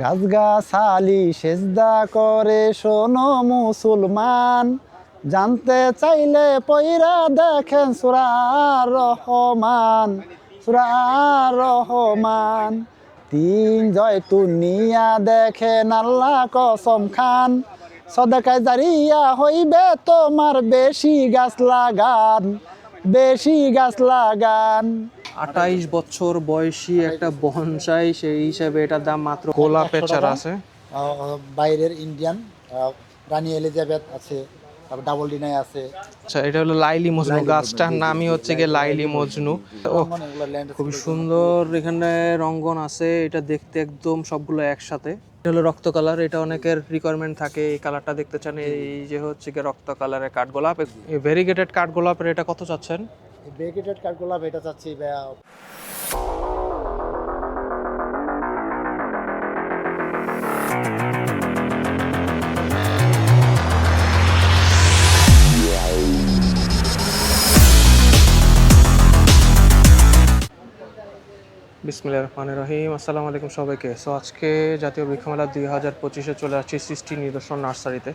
গাছ গাছালি সেজদা করে, শোনো মুসলমান। জানতে চাইলে পইরা দেখেন সুরার রহমান সুরার রহমান তিন জয় তুনিয়া দেখেন আল্লাহ কসম খান। সদাকায় জারিয়া হইবে তোমার বেশি গাছ লাগান। বেশি গাছ লাগান। আঠাইশ বছর বয়সী একটা বনসাই সেই হিসাবে এটার দাম মাত্র গোলাপের চারা আছে? আহ, বাইরের ইন্ডিয়ান আহ, রানী এলিজাবেথ আছে। তারপর ডাবল ডিনাই আছে। আচ্ছা এটা হলো লাইলি মজনু গাছটার নামই হচ্ছে গিয়ে লাইলি মজনু। ও খুবই সুন্দর এখানে রঙ্গন আছে এটা দেখতে একদম সবগুলো একসাথে। এটা হলো রক্ত কালার এটা অনেকের রিকোয়ারমেন্ট থাকে এই কালারটা দেখতে চান এই যে হচ্ছে গিয়ে রক্ত কালারের কাঠগোলাপ ভেরিগেটেড কাঠগোলাপের এটা কত চাচ্ছেন? ব্রেকেটেড কাঠগোলাপ এটা চাচ্ছি আহ, বিসমিল্লাহ রহমান রহিম। আসসালামু আলাইকুম সবাইকে। সো আজকে জাতীয় বৃক্ষমেলা দুই হাজার পঁচিশে চলে আসছি সৃষ্টি নিদর্শন নার্সারিতে।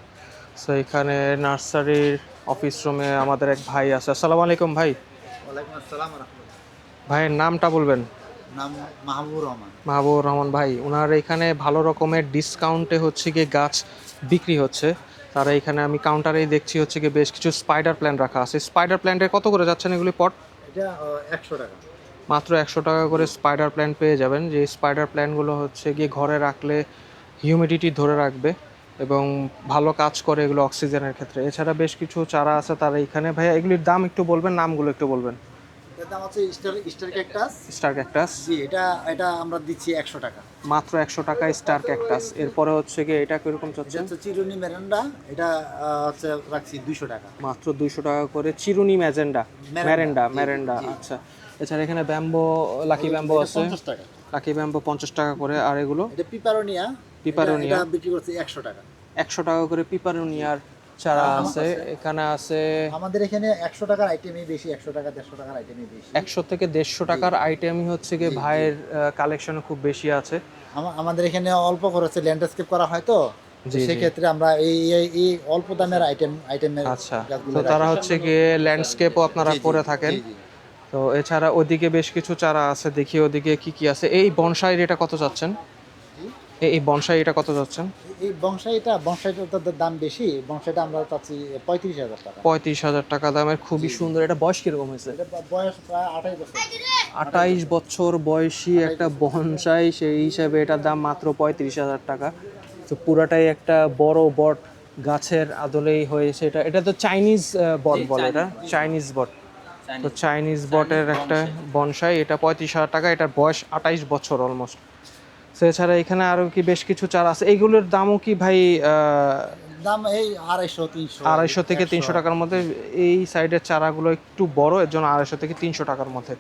সো এখানে নার্সারির অফিস রুমে আমাদের এক ভাই আছে। আসসালামু আলাইকুম ভাই। ভাইয়ের নামটা বলবেন? নাম মাহবুবুর রহমান। মাহবুবুর রহমান ভাই ওনার এখানে ভালো রকমের ডিসকাউন্টে হচ্ছে গিয়ে গাছ বিক্রি হচ্ছে। তারা এখানে আমি কাউন্টারেই দেখছি হচ্ছে গিয়ে বেশ কিছু স্পাইডার প্ল্যান্ট রাখা আছে। স্পাইডার প্ল্যান্টের কত করে যাচ্ছেন এগুলি পট এটা একশো টাকা। মাত্র একশো টাকা করে স্পাইডার প্ল্যান্ট পেয়ে যাবেন। যে স্পাইডার প্ল্যান্টগুলো হচ্ছে গিয়ে ঘরে রাখলে হিউমিডিটি ধরে রাখবে এবং ভালো কাজ করে এগুলো অক্সিজেনের ক্ষেত্রে। এছাড়া বেশ কিছু চারা আছে তারা এখানে। ভাইয়া এগুলির দাম একটু বলবেন নামগুলো একটু বলবেন। এটার দাম হচ্ছে star star cactus star cactus ji এটা এটা আমরা দিচ্ছি একশো টাকা। মাত্র একশো টাকায় স্টার ক্যাকটাস এরপরে হচ্ছে গিয়ে এটা কীরকম চিরুনি মেরান্ডা এটা হচ্ছে রাখছি দুইশো টাকা। মাত্র দুইশো টাকা করে চিরুনি ম্যাজেন্ডা ম্যারেন্ডা, ম্যারেন্ডা। আচ্ছা। এছাড়া এখানে ব্যাম্বো লাকি ব্যাম্বো আছে। টাকা। লাকি ব্যাম্বো পঞ্চাশ টাকা করে আর এগুলো? এটা পিপারোনিয়া। পিপারোনিয়া। বিক্রি করছি একশো টাকা। একশো টাকা করে পিপারোনিয়ার চারা আছে এখানে আছে আমাদের এখানে একশো টাকার আইটেমই বেশি একশো টাকা দেড়শো টাকার আইটেমই বেশি। একশো থেকে দেড়শো টাকার আইটেমই হচ্ছে গিয়ে ভাইয়ের কালেকশন খুব বেশি আছে। আমাদের এখানে অল্প খরচে ল্যান্ডস্কেপ করা হয় তো। সেক্ষেত্রে আমরা এই এই- অল্প দামের আইটেম আইটেমের আচ্ছা। তো তারা হচ্ছে গিয়ে ল্যান্ডস্কেপও আপনারা করে থাকেন। তো এছাড়া ওদিকে বেশ কিছু চারা আছে দেখি ওদিকে কি কি আছে। এই বনসাই এটা কত যাচ্ছেন? এই- এই বনসাই এটা কত যাচ্ছেন? এই বংশাইটা বংশাইটার দাম বেশি বংশাইটা আমরা চাচ্ছি পঁয়ত্রিশ হাজার টাকা। পঁয়ত্রিশ হাজার টাকা দামের খুবই সুন্দর। এটা বয়স কীরকম হয়েছে? এটা বয়স প্রায় আঠাশ বছর। আঠাইশ বছর বয়সী একটা বনসাই সেই হিসাবে এটার দাম মাত্র পঁয়ত্রিশ হাজার টাকা। তো পুরাটাই একটা বড় বট গাছের আদলেই হয়েছে এটা। এটা তো চাইনিজ বট বলে এটা চাইনিজ বট। তো চাইনিজ বটের একটা বনসাই এটা পঁয়ত্রিশ হাজার টাকা এটার বয়স আঠাইশ বছর অলমোস্ট তো এছাড়া এখানে আরও কি বেশ কিছু চারা আছে? এইগুলোর দামও কি ভাই দাম এই আড়াইশো তিনশো। আড়াইশো থেকে তিনশো টাকার মধ্যে এই সাইডের চারাগুলো একটু বড় এর জন্য আড়াইশো থেকে তিনশো টাকার মধ্যে।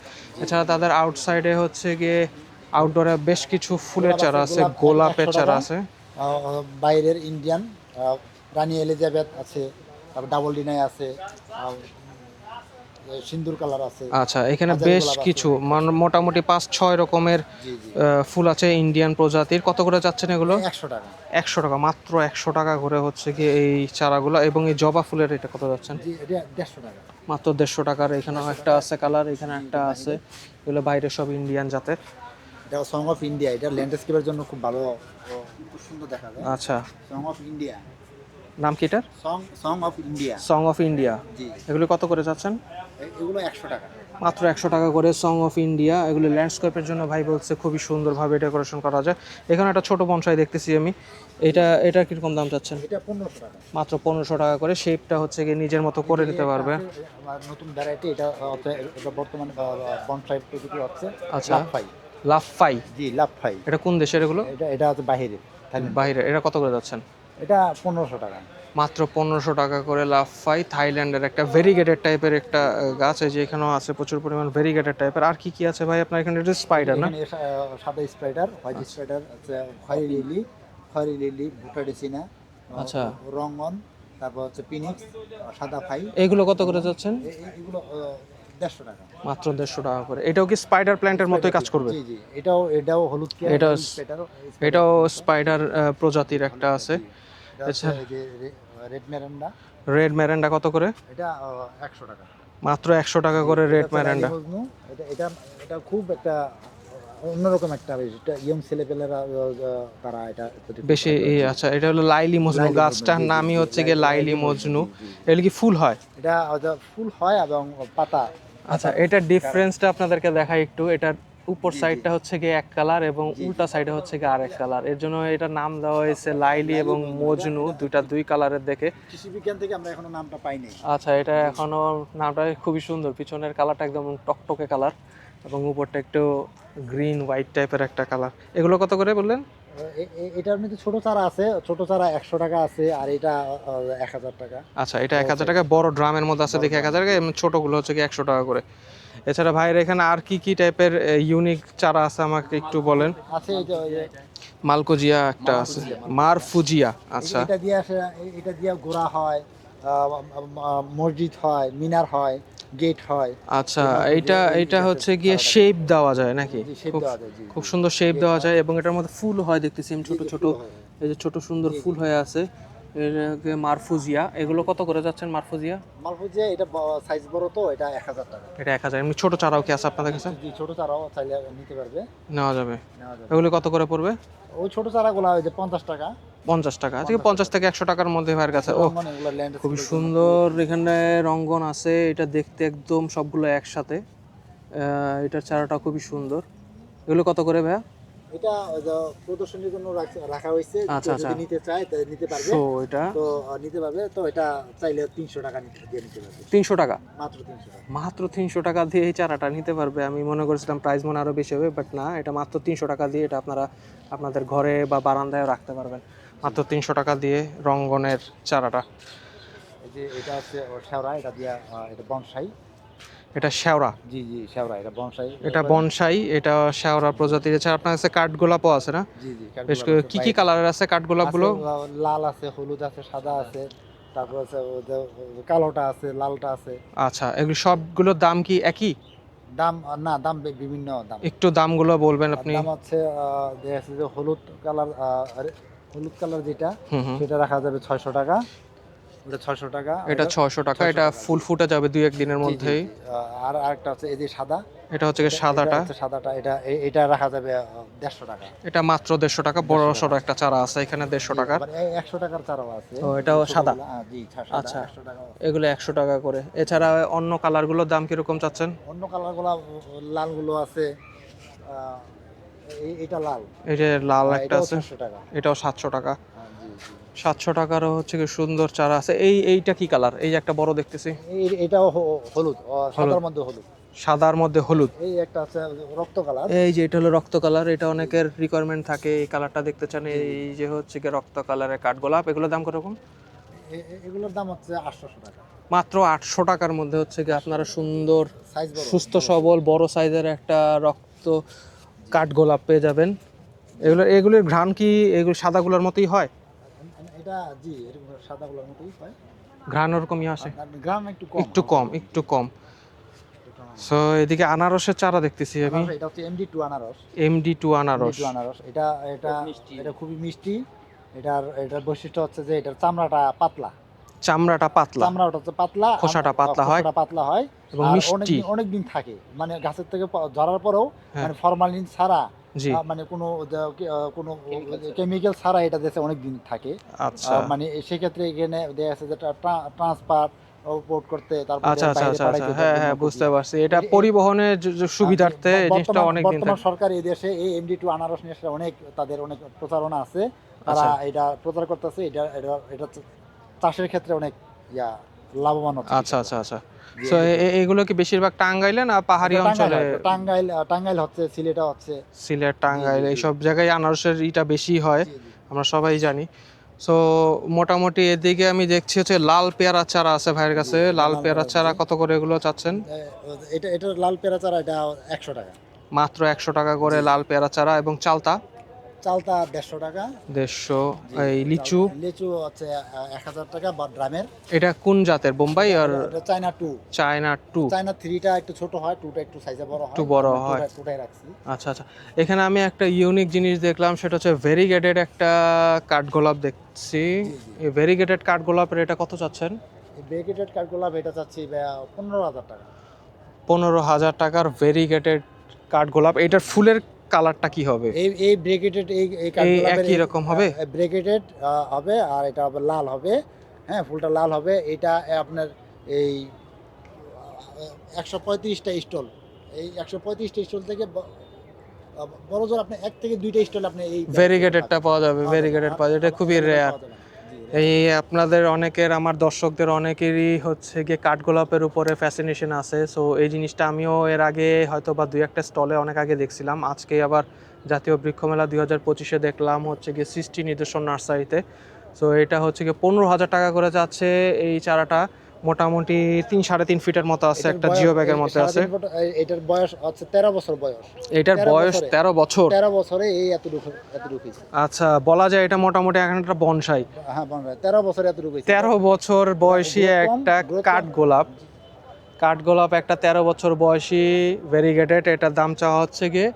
এছাড়া তাদের আউটসাইডে হচ্ছে গিয়ে আউটডোরে বেশ কিছু ফুলের চারা আছে গোলাপের চারা আছে। বাইরের ইন্ডিয়ান রানী এলিজাবেথ আছে তারপর ডাবল ডিনাই আছে সিন্দুর কালার আছে আচ্ছা এখানে বেশ কিছু মোটামুটি পাঁচ ছয় রকমের ফুল আছে ইন্ডিয়ান প্রজাতির। কত করে যাচ্ছেন এগুলো? একশো টাকা। একশো টাকা মাত্র একশো টাকা করে হচ্ছে কি এই চারাগুলো। এবং এই জবা ফুলের এটা কত যাচ্ছেন? দেড়শো টাকা। মাত্র দেড়শো টাকার এখানেও একটা আছে কালার এখানে একটা আছে। এগুলো বাইরে সব ইন্ডিয়ান জাতের। এটা সং অফ ইন্ডিয়া এটা ল্যান্ডস্কেপের জন্য খুব ভালো খুব সুন্দর দেখা যায়। আচ্ছা। সং অফ ইন্ডিয়া নাম কি এটার? Song song of India song of India ji. এগুলো কত করে যাচ্ছেন? এগুলো একশো টাকা। মাত্র একশো টাকা করে সং অফ ইন্ডিয়া এগুলো ল্যান্ডস্কেপের জন্য ভাই বলছে খুবই সুন্দরভাবে ডেকোরেশন করা যায়। এখানে একটা ছোট বনসাই দেখতেছি আমি। এটা এটা কীরকম দাম চাচ্ছেন? এটা পনেরোশো টাকা। মাত্র পনেরোশো টাকা করে। শেপটা হচ্ছে গিয়ে নিজের মতো করে নিতে পারবে। নতুন ভ্যারাইটি এটা বর্তমানে বনসাই প্রযুক্তি হচ্ছে আচ্ছা। লাফাই। লাফাই। জি লাফাই। এটা কোন দেশের এগুলো? এটা এটা হচ্ছে বাহিরে। বাইরে এটা কত করে যাচ্ছেন? এটা পনেরোশো টাকা। মাত্র পনেরোশো টাকা করে লাফাই থাইল্যান্ডের একটা ভেরিগেটেড টাইপের একটা গাছ আছে যে এখানেও আছে প্রচুর পরিমাণ ভেরিগেটেড টাইপের আর কি কি আছে ভাই আপনার এখানে? এটা স্পাইডার না? সাদা স্পাইডার হোয়াইট স্পাইডার হচ্ছে খয়রি লিলি খয়রি লিলি ভুটাডিসিনা আচ্ছা। রঙ্গন তারপর হচ্ছে পিনিক্স সাদা ফাই। এগুলো কত করে যাচ্ছেন? এগুলো দেড়শো টাকা। মাত্র দেড়শো টাকা করে। এটাও কি স্পাইডার প্ল্যান্টের মতোই কাজ করবে? জি জি। এটাও এটাও হলুদ কে এটাও এটাও স্পাইডার প্রজাতির একটা আছে। এটা হচ্ছে রেড মেরান্ডা রেড ম্যারেন্ডা কত করে? এটা একশো টাকা। মাত্র একশো টাকা করে রেড এটা ম্যারেন্ডা এটা এটা এটা খুব একটা অন্যরকম একটা এটা ইয়ং ছেলেপেলেরা তারা এটা বেশি এই আচ্ছা এটা হলো লাইলি মজনু। গাছটার নামই হচ্ছে গিয়ে লাইলি মজনু, জি। কি ফুল হয়? এটা ফুল হয় এবং পাতা। আচ্ছা এটা ডিফারেন্সটা আপনাদেরকে দেখাই একটু। এটার উপর সাইডটা হচ্ছে গিয়ে এক কালার এবং উল্টা সাইডে হচ্ছে গিয়ে আরেক কালার। এর জন্য এটা নাম দেওয়া হয়েছে লাইলি এবং মজনু দুইটা দুই কালারের দেখে। কৃষি বিজ্ঞান থেকে আমরা এখনও নামটা পাইনি। আচ্ছা এটা এখনও নামটা খুবই সুন্দর। পিছনের কালারটা একদম টকটকে কালার এবং উপরটা একটু গ্রিন হোয়াইট টাইপের একটা কালার। এগুলো কত করে বললেন? এটার মধ্যে ছোট চারা আছে। ছোট চারা একশো টাকা আছে আর এটা এক হাজার টাকা। আচ্ছা এটা এক হাজার টাকা। বড় ড্রামের মধ্যে আছে দেখে এক হাজার টাকা। ছোটগুলো হচ্ছে কি একশো টাকা করে। এছাড়া ভাইয়ের এখানে আর কি কি টাইপের ইউনিক চারা আছে আমাকে একটু বলেন? আছে যে মালকোজিয়া একটা আছে। মারফুজিয়া আচ্ছা। এটা দিয়ে এটা দিয়ে গোড়া হয় মসজিদ হয় মিনার হয় গেট হয়। আচ্ছা এটা এটা হচ্ছে গিয়ে শেপ দেওয়া যায় নাকি। খুব সুন্দর শেপ দেওয়া যায় এবং এটার মধ্যে ফুল হয় দেখতেছি ছোট ছোট। এই যে ছোট সুন্দর ফুল হয়ে আছে। এর আগে মারফুজিয়া। এগুলো কত করে যাচ্ছেন মারফুজিয়া? মালফুজিয়া এটা সাইজ বড় তো এটা এক হাজার টাকা। এটা এক হাজার। এমনি ছোট চারাও কি আছে আপনাদের কাছে? জি ছোট চারাও চাইলে নিতে পারবে। নেওয়া যাবে। এগুলো কত করে পড়বে? ওই ছোট চারাগুলো ওই যে পঞ্চাশ টাকা। পঞ্চাশ টাকা। আজকে পঞ্চাশ থেকে একশো টাকার মধ্যে ভাইয়ের কাছে ও খুবই সুন্দর এখানে রঙ্গন আছে। এটা দেখতে একদম সবগুলো একসাথে। এটার চারাটা খুবই সুন্দর। এগুলো কত করে ভাইয়া? এটা প্রদর্শনীর জন্য রাখা হয়েছে। আচ্ছা, যদি আচ্ছা। নিতে চায় তাহলে নিতে পারবে। তো এটা। তো নিতে পারবে। তো এটা চাইলে তিনশো টাকা নিতে- দিয়ে নিতে পারবে। তিনশো টাকা? মাত্র তিনশো টাকা। মাত্র তিনশো টাকা দিয়ে এই চারাটা নিতে পারবে। আমি মনে করেছিলাম প্রাইস মনে আরও বেশি হবে বাট না এটা মাত্র তিনশো টাকা দিয়ে এটা আপনারা আপনাদের ঘরে বা বারান্দায় রাখতে পারবেন। মাত্র তিনশো টাকা দিয়ে রঙ্গনের চারাটা। এই যে এটা হচ্ছে শেওড়া এটা দিয়া এটা বনসাই। এটা শেওড়া। জি জি শেওড়া এটা বনসাই। এটা বনসাই এটা শেওড়া প্রজাতির। এছাড়া আপনার কাছে কাঠগোলাপও আছে না? জি জি বেশ কি কি কালারের আছে কাঠগোলাপগুলো আছে, আহ, লাল আছে হলুদ আছে সাদা আছে তারপর আছে কালোটা আছে লালটা আছে। আচ্ছা এগুলো সবগুলোর দাম কি একই? দাম না দাম বিভিন্ন দাম। একটু দামগুলো বলবেন আপনি। দাম হচ্ছে যে হলুদ কালার হলুদ কালার যেটা সেটা রাখা যাবে ছয়শো টাকা। ছয়শো টাকা এটা ছয়শো টাকা এটা ফুল ফুটে যাবে দুই একদিনের জি, জি, মধ্যেই আর আরেকটা হচ্ছে এই যে সাদা। এটা হচ্ছে সাদাটা? সাদাটা এটা এটা রাখা যাবে দেড়শো টাকা। এটা মাত্র দেড়শো টাকা বড় সড়ো একটা চারা আছে এখানে দেড়শো টাকার। একশো টাকার চারাও আছে। ও, এটাও সাদা? জি আচ্ছা। 100 টাকা এগুলো একশো টাকা করে। এছাড়া অন্য কালারগুলোর দাম কীরকম চাচ্ছেন? অন্য কালারগুলো লালগুলো আছে। এটা লাল। যে লাল হ্যাঁ, একটা এটাও আছে। এটাও সাতশো টাকা। জি, জি। সাতশো টাকারও হচ্ছে কি সুন্দর চারা আছে। এই এইটা কি কালার এই একটা বড় দেখতেছি। এই- এটাও হলুদ সাদার মধ্যে হলুদ। সাদার মধ্যে হলুদ। এই একটা আছে রক্ত কালার এই যে এটা হলো রক্ত কালার এটা অনেকের রিকোয়ারমেন্ট থাকে এই কালারটা দেখতে চান। এই যে হচ্ছে কি রক্ত কালারের কাঠগোলাপ এগুলোর দাম কীরকম এগুলোর দাম হচ্ছে আটশো টাকা। মাত্র আটশো টাকার মধ্যে হচ্ছে কি আপনারা সুন্দর সুস্থ সবল বড় সাইজের একটা রক্ত কাঠগোলাপ পেয়ে যাবেন। এগুলো এগুলোর ঘ্রাণ কি এগুলো সাদাগুলোর মতোই হয়? এটা জি এরকম সাদাগুলোর মতোই হয়। ঘ্রাণ ওরকমই আসে? গ্রাম একটু কম একটু কম। একটু কম। সো এদিকে আনারসের চারা দেখতেছি আমি। এটা হচ্ছে এমডি টু আনারস। এমডি টু আনারস। আনারস। এটা এটা এটা খুবই মিষ্টি। এটার এটার বৈশিষ্ট্য হচ্ছে যে এটার চামড়াটা পাতলা। চামড়াটা পাতলা। চামড়াটা হচ্ছে পাতলা খোসাটা পাতলা হয়। খোসাটা পাতলা হয়। এবং মিষ্টি। অনেকদিন- অনেকদিন থাকে। মানে গাছের থেকে ঝরার পরেও হ্যাঁ। মানে ফরমালিন ছাড়া মানে কোনো কোনো কেমিক্যাল ছাড়া। এটা দেশে অনেক দিন থাকে। আচ্ছা। মানে সেক্ষেত্রে এখানে দেখা যাচ্ছে যেটা ট্রান্সফার পোর্ট করতে তারপরে আচ্ছা আচ্ছা আচ্ছা আচ্ছা। হ্যাঁ হ্যাঁ বুঝতে পারছি। এটা এ- পরিবহনের সুবিধার্থে এই জিনিসটা অনেক দিন বর্তমান সরকার এই দেশে এই এমডি টু আনারস নিয়ে অনেক তাদের অনেক প্রচারণা আছে। তারা আচ্ছা। এটা প্রচার করতেছে এটা এটা এটা চাষের ক্ষেত্রে অনেক ইয়া লাভবান হচ্ছে। আচ্ছা আচ্ছা আচ্ছা। তো এগুলো কি বেশিরভাগ টাঙ্গাইলে না পাহাড়ি অঞ্চলে? টাঙ্গাইল টাঙ্গাইল হচ্ছে সিলেটা হচ্ছে। সিলেট টাঙ্গাইল। এইসব জায়গায় আনারসের ইটা বেশি হয়। আমরা সবাই জানি। সো মোটামুটি এদিকে আমি দেখছি হচ্ছে লাল পেয়ারা চারা আছে ভাইয়ের কাছে। লাল পেয়ারা পেয়ারা, চারা কত করে এগুলো চাচ্ছেন? এটা এটা লাল পেরা চারা এটা একশো টাকা। মাত্র একশো টাকা করে লাল পেয়ারা চারা এবং চালতা? চালতা দেড়শো টাকা। দেড়শো এই লিচু? লিচু হচ্ছে এক হাজার টাকা বা ড্রামের। এটা কোন জাতের? বোম্বাই আর China two. China two? China থ্রিটা একটু ছোট হয় টুটা একটু সাইজে বড় হয়। একটু বড় হয়। টুটাই রাখছি। আচ্ছা আচ্ছা। এখানে আমি একটা ইউনিক জিনিস দেখলাম সেটা হচ্ছে ভেরিগেটেড একটা কাঠগোলাপ দেখছি। এই ভেরিগেটেড কাঠগোলাপের এটা কত চাচ্ছেন? ব্রেকেটেড কাঠগোলাপ এটা চাচ্ছি পনেরো হাজার টাকা। পনেরো হাজার টাকার ভেরিগেটেড কাঠগোলাপ। এটার ফুলের কালারটা কি হবে? এই এই ব্রেকেটেড এই এই একই রকম হবে? ব্রেকেটেড হবে আর এটা হবে লাল হবে হ্যাঁ ফুলটা লাল হবে এটা আপনার এই একশো পঁয়ত্রিশটা স্টল এই একশো পঁয়ত্রিশটা স্টল থেকে বড় জোর আপনি এক থেকে দুইটা স্টল আপনি এই ভেরিগেটেডটা পাওয়া যাবে ভেরিগেটেড পাওয়া যাবে এটা খুবই রেয়ার এই আপনাদের অনেকের, আমার দর্শকদের অনেকেরই হচ্ছে গিয়ে কাঠগোলাপের উপরে ফ্যাসিনেশন আছে। সো এই জিনিসটা আমিও এর আগে হয়তো বা দুই একটা স্টলে অনেক আগে দেখছিলাম। আজকে আবার জাতীয় বৃক্ষমেলা দুই হাজার পঁচিশে দেখলাম হচ্ছে গিয়ে সৃষ্টি নিদর্শন নার্সারিতে। সো এটা হচ্ছে গিয়ে পনেরো হাজার টাকা করে যাচ্ছে এই চারাটা। মোটামুটি তিন সাড়ে তিন ফিটের মতো আছে একটা জিও ব্যাগের মতো আছে। এটার বয়স হচ্ছে তেরো বছর বয়স। এটার বয়স তেরো বছর। তেরো বছরে এই এতটুকু এতটুকু আচ্ছা বলা যায় এটা মোটামুটি এখন একটা বনসাই। হ্যাঁ তেরো বছর এতটুকু। তেরো বছর বয়সী একটা growth কম। কাঠগোলাপ কাঠগোলাপ একটা তেরো বছর বয়সী ভেরিগেটেড এটার দাম চাওয়া হচ্ছে গিয়ে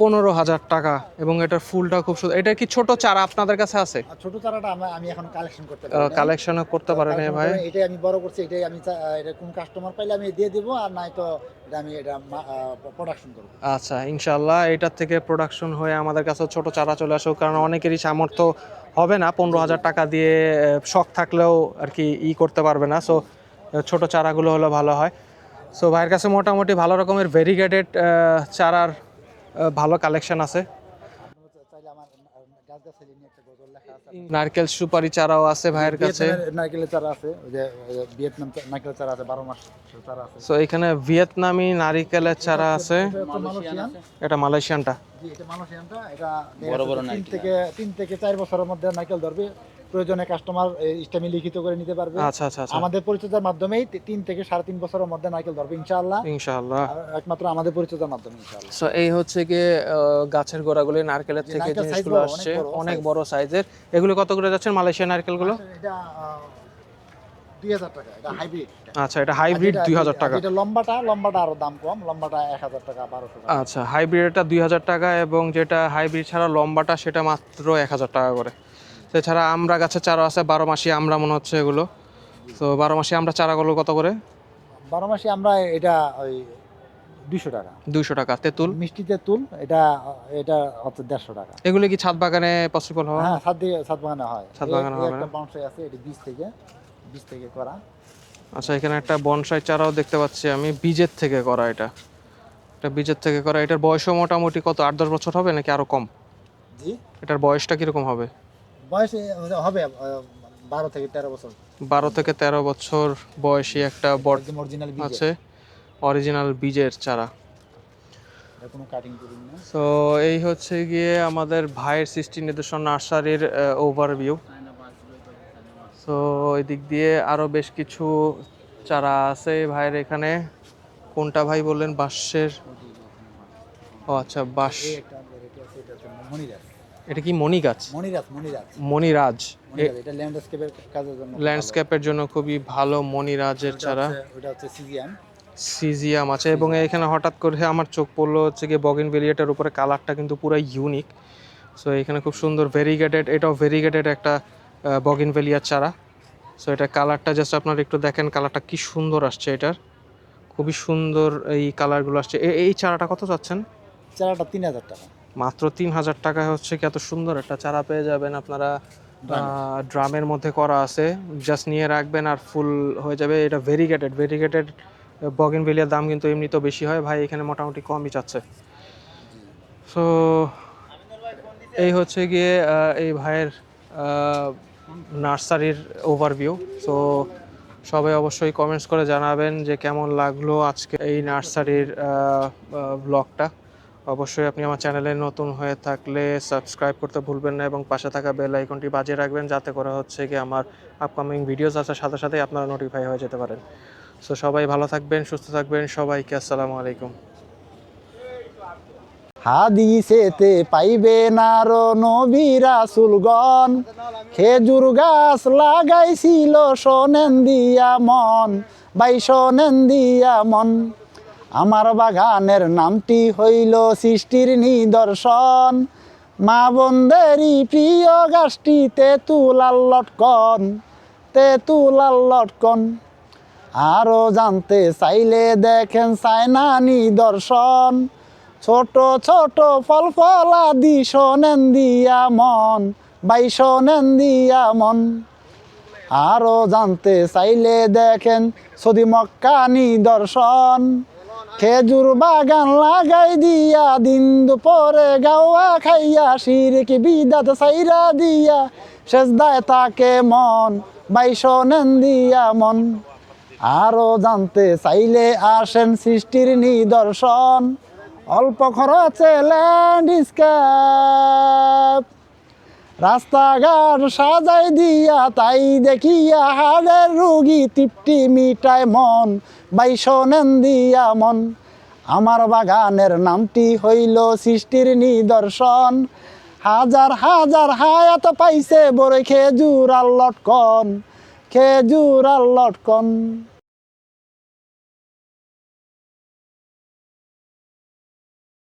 পনেরো হাজার টাকা। এবং এটার ফুলটা খুব সুন্দর। এটা কি ছোট চারা আপনাদের কাছে আছে? ছোট চারাটা আমি এখন কালেকশন করতে পারি না। করতে পারেন এ ভাই। এটাই আমি বড় করছি এটাই আমি এটা কোন কাস্টমার পাইলে আমি দিয়ে দেবো আর নাই তো আমি এটা প্রোডাকশন করব। আচ্ছা ইনশাল্লাহ এটার থেকে প্রোডাকশন হয়ে আমাদের কাছে ছোট চারা চলে আসুক কারণ অনেকেরই সামর্থ্য হবে না পনেরো হাজার টাকা দিয়ে শখ থাকলেও আর কি ই করতে পারবে না। সো ছোট চারাগুলো হলে ভালো হয়। সো ভাইয়ের কাছে মোটামুটি ভালো রকমের ভেরিগেটেড চারার ভালো কালেকশন আছে। নারকেল সুপারি চারাও আছে ভাইয়ের কাছে। নারকেলের চারা আছে যে ভিয়েতনাম নারকেলের চারা আছে বারো মাস চারা আছে। সো এখানে ভিয়েতনামি নারিকেলের চারা আছে। এটা মালয়েশিয়ানটা। জি এটা মালয়েশিয়ানটা এটা বড় বড় তিন থেকে তিন থেকে চার বছরের মধ্যে নারকেল ধরবে। প্রয়োজনে কাস্টমার স্টেমি লিখিত করে নিতে পারবে। আচ্ছা আচ্ছা আচ্ছা। আমাদের পরিচর্যার মাধ্যমেই থেকে সাড়ে তিন বছরের মধ্যে নারকেল ধরবে ইনশাআল্লাহ। ইনশাআল্লাহ। একমাত্র আমাদের পরিচর্যার মাধ্যমে ইনশাআল্লাহ। সো এই হচ্ছে গিয়ে আহ, গাছের গোড়াগুলি নারকেলের থেকে জিনিসগুলো অনেক আসছে বড় অনেক বড় সাইজের এগুলো কত করে যাচ্ছে মালয়েশিয়ান নারকেলগুলো? এটা টাকা এটা হাইব্রিড আচ্ছা এটা হাইব্রিড টাকা। এটা লম্বাটা লম্বাটা আরও দাম কম লম্বাটা টাকা আচ্ছা হাইব্রিডটা টাকা এবং যেটা হাইব্রিড ছাড়া লম্বাটা সেটা মাত্র এক হাজার টাকা করে। এছাড়া আমরা গাছের চারা আছে বারো মাসি আমরা মনে হচ্ছে এগুলো। তো বারো মাসি আমরা চারাগুলো কত করে? বারো মাসে আমরা এটা ওই দুশো টাকা। দুইশো টাকা তেঁতুল? মিষ্টিতে তুল এটা এটা হচ্ছে দেড়শো টাকা। এগুলো কি ছাদ বাগানে পসিবল হ্যাঁ? সাত দিয়ে বাগানে হয়। ছাদ বাগানে একটা? আছে এটি বীজ থেকে। বীজ থেকে করা। আচ্ছা এখানে একটা বনসাই চারাও দেখতে পাচ্ছি আমি। বীজের থেকে করা এটা। এটা বীজের থেকে করা। এটার বয়সও মোটামুটি কত? আট দশ বছর হবে নাকি আরও কম? জি। এটার বয়সটা কীরকম হবে? বয়স হবে বারো থেকে তেরো বছর। বারো থেকে তেরো বছর বয়সী একটা অরিজিনাল আছে। অরিজিনাল বীজের চারা। তো এই হচ্ছে গিয়ে আমাদের ভাইয়ের সৃষ্টি নিদর্শন নার্সারির ওভারভিউ তো ওই দিক দিয়ে আরও বেশ কিছু চারা আছে ভাইয়ের এখানে। কোনটা ভাই বললেন? বাঁশের। ও আচ্ছা বাঁশ। এটা কি মণি গাছ মণিরাজ। ল্যান্ডস্কেপের কাজের জন্য ল্যান্ডস্কেপের জন্য খুবই ভালো মণিরাজের। চারা। সিজিয়াম। আছে এবং এখানে হঠাৎ করে আমার চোখ পড়ল হচ্ছে গিয়ে বগিন ভেলিয়েটার উপরে কালারটা কিন্তু পুরো ইউনিক সো এখানে খুব সুন্দর ভেরিগেটেড এটাও ভেরিগেটেড একটা বগিন ভেলিয়ার চারা। সো এটা কালারটা জাস্ট আপনারা একটু দেখেন কালারটা কি সুন্দর আসছে এটার। খুবই সুন্দর এই কালারগুলো আসছে। এই চারাটা কত চাচ্ছেন? চারাটা তিন হাজার টাকা। মাত্র তিন হাজার টাকায় হচ্ছে কি এত সুন্দর একটা চারা পেয়ে যাবেন আপনারা। ড্রামের মধ্যে করা আছে। জাস্ট নিয়ে রাখবেন আর ফুল হয়ে যাবে। এটা ভেরিগেটেড ভেরিগেটেড বগিন ভেলিয়ার দাম কিন্তু এমনিতেও বেশি হয়। ভাই এখানে মোটামুটি কমই চাচ্ছে। সো এই হচ্ছে গিয়ে এই ভাইয়ের নার্সারির ওভারভিউ সো সবাই অবশ্যই কমেন্টস করে জানাবেন যে কেমন লাগল আজকে এই নার্সারির ব্লগটা অবশ্যই আপনি আমার চ্যানেলে নতুন হয়ে থাকলে সাবস্ক্রাইব করতে ভুলবেন না এবং পাশে থাকা বেল আইকনটি বাজিয়ে রাখবেন যাতে করে হচ্ছে কি আমার আপকামিং ভিডিওস আসার সাথে সাথেই আপনারা নোটিফাই হয়ে যেতে পারেন। সো সবাই ভালো থাকবেন, সুস্থ থাকবেন। সবাইকে আসসালামু আলাইকুম। হাদিসেতে পাইবে নার নবীরা সুলগন খেজুর গাছ লাগাইছিল শোনেন দিয়া মন, বাই শোনেন দিয়া মন। আমার বাগানের নামটি হইল সৃষ্টির নিদর্শন। মা বন্দেরই প্রিয় গাছটি তেঁতুলাল লটকন তেঁতুলাল লটকন। আরও জানতে চাইলে দেখেন সাইনা নিদর্শন। ছোট ছোট ফল ফলাদি শোনেন দিয়া মন, বাই শোনেন দিয়া মন। আরও জানতে চাইলে দেখেন সদি মক্কা নিদর্শন খেজুর বাগান লাগাই দিয়া, দিন দুপুরে গাওয়া খাইয়া শিরকি বিদাত সাইরা দিয়া শেষ দায় তাকে মন, বাই শোনেন দিয়া মন। আরও জানতে চাইলে আসেন সৃষ্টির নিদর্শন। অল্প খরচে ল্যান্ডস্কেপ রাস্তাঘাট সাজাই দিয়া তাই দেখিয়া হাড়ের রুগী তৃপ্তি মিটায় মন বাই শোনেন দিয়া মন। আমার বাগানের নামটি হইল সৃষ্টির নিদর্শন। হাজার হাজার হায়াত পাইছে বড় খেজুর আর লটকন খেজুর আর লটকন।